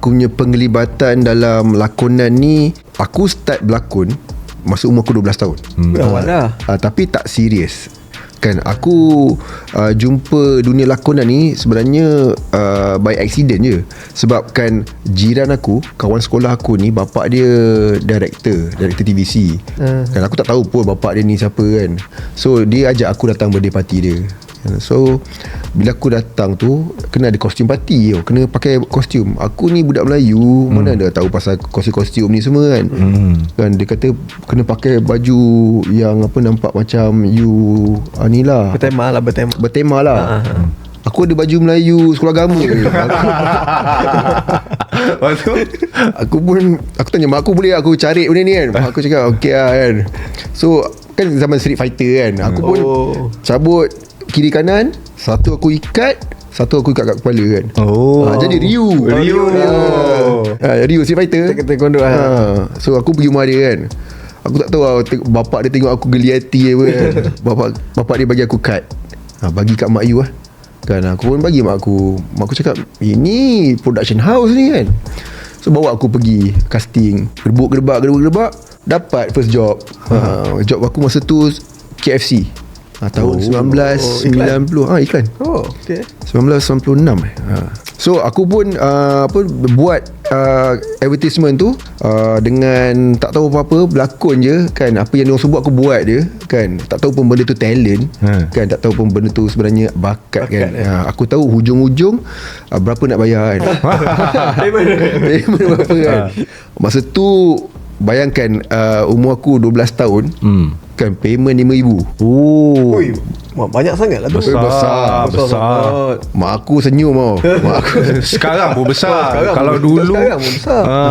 aku punya penglibatan dalam lakonan ni aku start berlakon masa umur aku 12 tahun. Hmm. Awal lah Uh, tapi tak serius. Kan aku uh, jumpa dunia lakonan ni sebenarnya uh, by accident je. Sebab kan jiran aku, kawan sekolah aku ni bapak dia director, director TVC. Hmm. Kan aku tak tahu pun bapak dia ni siapa kan. So dia ajak aku datang birthday party dia. So bila aku datang tu kena ada kostum party tau. Kena pakai kostum. Aku ni budak Melayu, hmm. mana ada tahu pasal kostum-kostum ni semua kan. Hmm. Kan dia kata kena pakai baju yang apa nampak macam you ah, ni lah. Bertema lah bertema Bertema lah. Ah. Aku ada baju Melayu sekolah agama. Lepas tu aku pun aku tanya mak aku boleh aku cari benda ni kan. Mak aku cakap okey lah kan. So kan zaman Street Fighter kan. Aku pun Oh. cabut kiri kanan, satu aku ikat, satu aku ikat kat kepala kan. Oh Ha, jadi Ryu. Ryu. Ha, Ryu Street Fighter. Tek- taekwondo, ha. ha. So aku pergi rumah dia kan. Aku tak tahu lah, bapak dia tengok aku geli hati apa kan. bapak bapak dia bagi aku kad. Ha, bagi kat mak you lah. Kan aku pun bagi mak aku. Mak aku cakap, "Ini production house ni kan." So bawa aku pergi casting, gerbuk-gerbak gerbuk-gerbak, dapat first job. Ha, job aku masa tu KFC. Ha, tahun Oh, 1990. Ah ha, iklan. Oh okay 1996 eh. Ha. So aku pun uh, apa buat uh, advertisement tu uh, dengan tak tahu apa-apa berlakon je kan apa yang diorang sebut aku buat je kan tak tahu pun benda tu talent Ha. kan tak tahu pun benda tu sebenarnya bakat, Bakat, kan eh. ha, aku tahu hujung-hujung uh, berapa nak bayar kan Payment payment berapa kan masa tu bayangkan uh, umur aku 12 tahun Hmm kan payment RM5,000 Oh. Ui Banyak sangat lah tu. Besar, Besar Besar Besar. mak aku senyum tau mak aku Sekarang pun besar. Sekarang Kalau pun- dulu Sekarang pun besar. Ha.